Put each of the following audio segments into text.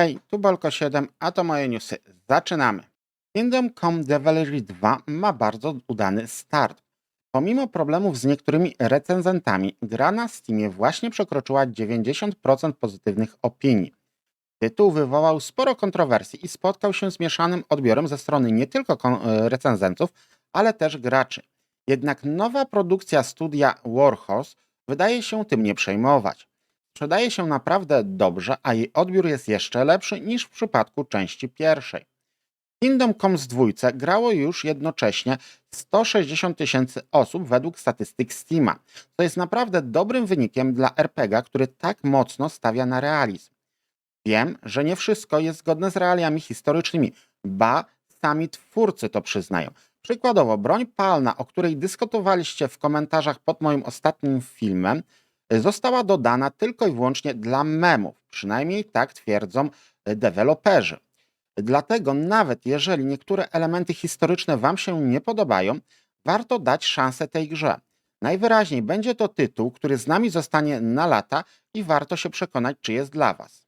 Hej, tu Bolko7, a to moje newsy. Zaczynamy. Kingdom Come Delivery 2 ma bardzo udany start. Pomimo problemów z niektórymi recenzentami, gra na Steamie właśnie przekroczyła 90% pozytywnych opinii. Tytuł wywołał sporo kontrowersji i spotkał się z mieszanym odbiorem ze strony nie tylko e, recenzentów, ale też graczy. Jednak nowa produkcja studia Warhorse wydaje się tym nie przejmować. Sprzedaje się naprawdę dobrze, a jej odbiór jest jeszcze lepszy niż w przypadku części pierwszej. Kingdom Comes 2 grało już jednocześnie 160 tysięcy osób według statystyk Steama, co jest naprawdę dobrym wynikiem dla RPG, który tak mocno stawia na realizm. Wiem, że nie wszystko jest zgodne z realiami historycznymi, ba, sami twórcy to przyznają. Przykładowo, broń palna, o której dyskutowaliście w komentarzach pod moim ostatnim filmem, została dodana tylko i wyłącznie dla memów. Przynajmniej tak twierdzą y, deweloperzy. Dlatego nawet jeżeli niektóre elementy historyczne Wam się nie podobają, warto dać szansę tej grze. Najwyraźniej będzie to tytuł, który z nami zostanie na lata i warto się przekonać, czy jest dla Was.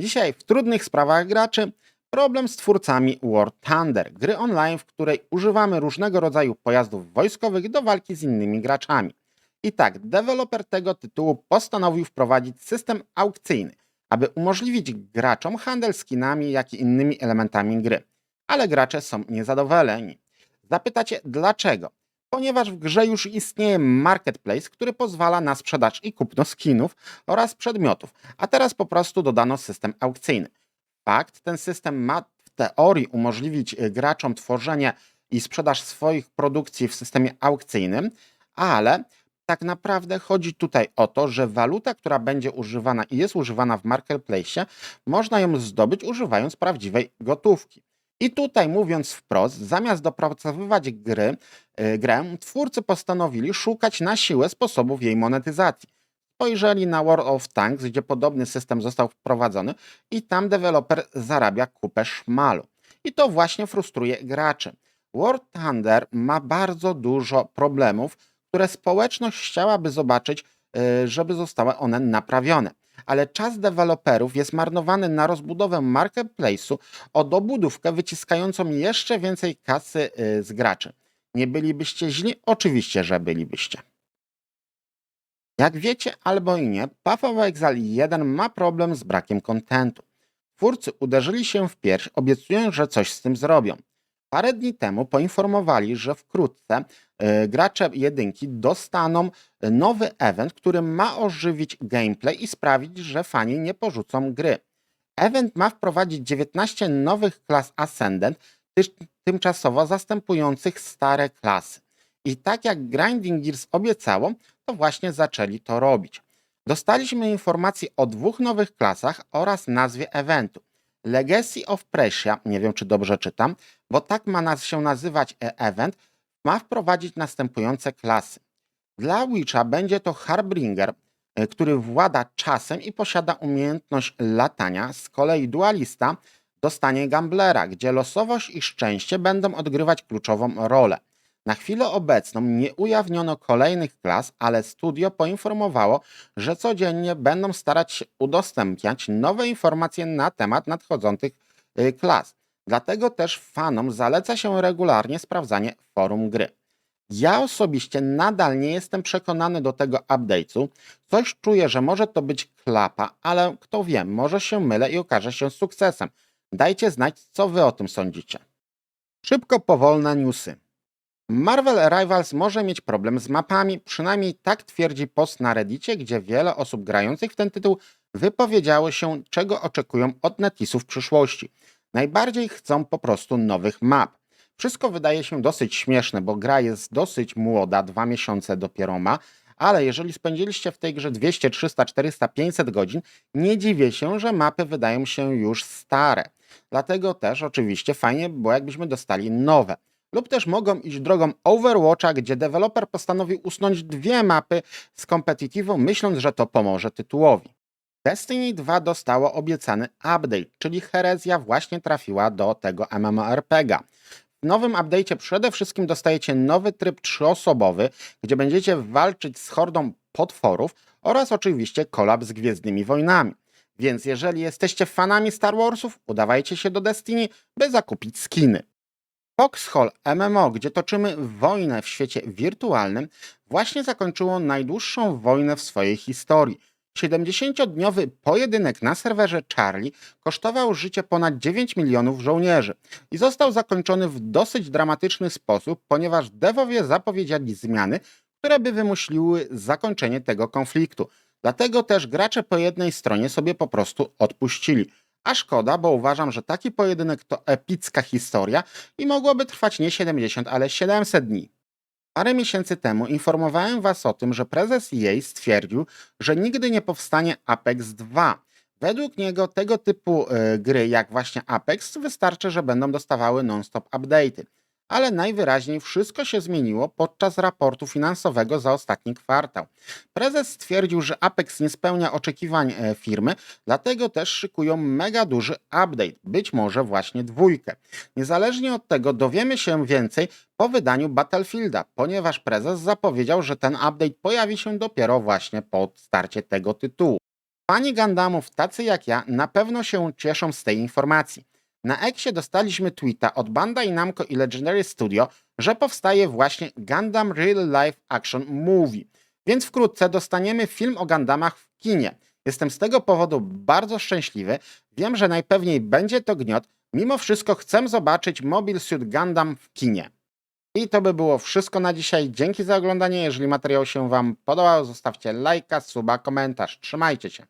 Dzisiaj w trudnych sprawach graczy problem z twórcami War Thunder, gry online, w której używamy różnego rodzaju pojazdów wojskowych do walki z innymi graczami. I tak, deweloper tego tytułu postanowił wprowadzić system aukcyjny, aby umożliwić graczom handel skinami, jak i innymi elementami gry. Ale gracze są niezadowoleni. Zapytacie dlaczego? Ponieważ w grze już istnieje marketplace, który pozwala na sprzedaż i kupno skinów oraz przedmiotów, a teraz po prostu dodano system aukcyjny. Fakt, ten system ma w teorii umożliwić y, graczom tworzenie i sprzedaż swoich produkcji w systemie aukcyjnym, ale tak naprawdę chodzi tutaj o to, że waluta, która będzie używana i jest używana w marketplace, można ją zdobyć używając prawdziwej gotówki. I tutaj mówiąc wprost, zamiast dopracowywać gry, y, grę, twórcy postanowili szukać na siłę sposobów jej monetyzacji. Spojrzeli na World of Tanks, gdzie podobny system został wprowadzony i tam deweloper zarabia kupę szmalu. I to właśnie frustruje graczy. War Thunder ma bardzo dużo problemów, które społeczność chciałaby zobaczyć, y, żeby zostały one naprawione. Ale czas deweloperów jest marnowany na rozbudowę marketplace'u o dobudówkę wyciskającą jeszcze więcej kasy y, z graczy. Nie bylibyście źli? Oczywiście, że bylibyście. Jak wiecie albo i nie, Path of Exile 1 ma problem z brakiem kontentu. Twórcy uderzyli się w pierś, obiecując, że coś z tym zrobią. Parę dni temu poinformowali, że wkrótce y, gracze jedynki dostaną nowy event, który ma ożywić gameplay i sprawić, że fani nie porzucą gry. Event ma wprowadzić 19 nowych klas Ascendant, tymczasowo zastępujących stare klasy. I tak jak Grinding Gears obiecało, to właśnie zaczęli to robić. Dostaliśmy informacje o dwóch nowych klasach oraz nazwie eventu. Legacy of Prussia, nie wiem czy dobrze czytam, bo tak ma nas się nazywać e- event, ma wprowadzić następujące klasy. Dla Witcha będzie to Harbinger, e, który włada czasem i posiada umiejętność latania, z kolei dualista dostanie Gamblera, gdzie losowość i szczęście będą odgrywać kluczową rolę. Na chwilę obecną nie ujawniono kolejnych klas, ale studio poinformowało, że codziennie będą starać się udostępniać nowe informacje na temat nadchodzących y, klas. Dlatego też fanom zaleca się regularnie sprawdzanie forum gry. Ja osobiście nadal nie jestem przekonany do tego update'u. Coś czuję, że może to być klapa, ale kto wie, może się mylę i okaże się sukcesem. Dajcie znać, co wy o tym sądzicie. Szybko powolne newsy. Marvel Rivals może mieć problem z mapami, przynajmniej tak twierdzi post na Reddicie, gdzie wiele osób grających w ten tytuł wypowiedziało się, czego oczekują od Netisu w przyszłości. Najbardziej chcą po prostu nowych map. Wszystko wydaje się dosyć śmieszne, bo gra jest dosyć młoda, dwa miesiące dopiero ma, ale jeżeli spędziliście w tej grze 200, 300, 400, 500 godzin, nie dziwię się, że mapy wydają się już stare. Dlatego też oczywiście fajnie by było, jakbyśmy dostali nowe. Lub też mogą iść drogą Overwatcha, gdzie deweloper postanowił usunąć dwie mapy z competitive'ą, myśląc, że to pomoże tytułowi. Destiny 2 dostało obiecany update, czyli herezja właśnie trafiła do tego MMORPG'a. W nowym update'cie przede wszystkim dostajecie nowy tryb trzyosobowy, gdzie będziecie walczyć z hordą potworów oraz oczywiście kolab z Gwiezdnymi Wojnami. Więc jeżeli jesteście fanami Star Warsów, udawajcie się do Destiny, by zakupić skiny. Foxhole MMO, gdzie toczymy wojnę w świecie wirtualnym, właśnie zakończyło najdłuższą wojnę w swojej historii. 70-dniowy pojedynek na serwerze Charlie kosztował życie ponad 9 milionów żołnierzy i został zakończony w dosyć dramatyczny sposób, ponieważ devowie zapowiedzieli zmiany, które by wymusiły zakończenie tego konfliktu. Dlatego też gracze po jednej stronie sobie po prostu odpuścili. A szkoda, bo uważam, że taki pojedynek to epicka historia i mogłoby trwać nie 70, ale 700 dni. Parę miesięcy temu informowałem Was o tym, że prezes EA stwierdził, że nigdy nie powstanie Apex 2. Według niego tego typu e, gry jak właśnie Apex wystarczy, że będą dostawały non-stop update'y. Ale najwyraźniej wszystko się zmieniło podczas raportu finansowego za ostatni kwartał. Prezes stwierdził, że Apex nie spełnia oczekiwań e, firmy, dlatego też szykują mega duży update, być może właśnie dwójkę. Niezależnie od tego dowiemy się więcej po wydaniu Battlefielda, ponieważ prezes zapowiedział, że ten update pojawi się dopiero właśnie po starcie tego tytułu. Fani Gundamów tacy jak ja na pewno się cieszą z tej informacji. Na Exie dostaliśmy tweeta od Bandai Namco i Legendary Studio, że powstaje właśnie Gundam Real Life Action Movie, więc wkrótce dostaniemy film o Gundamach w kinie. Jestem z tego powodu bardzo szczęśliwy. Wiem, że najpewniej będzie to gniot. Mimo wszystko chcę zobaczyć Mobile Suit Gundam w kinie. I to by było wszystko na dzisiaj. Dzięki za oglądanie. Jeżeli materiał się Wam podobał, zostawcie lajka, suba, komentarz. Trzymajcie się.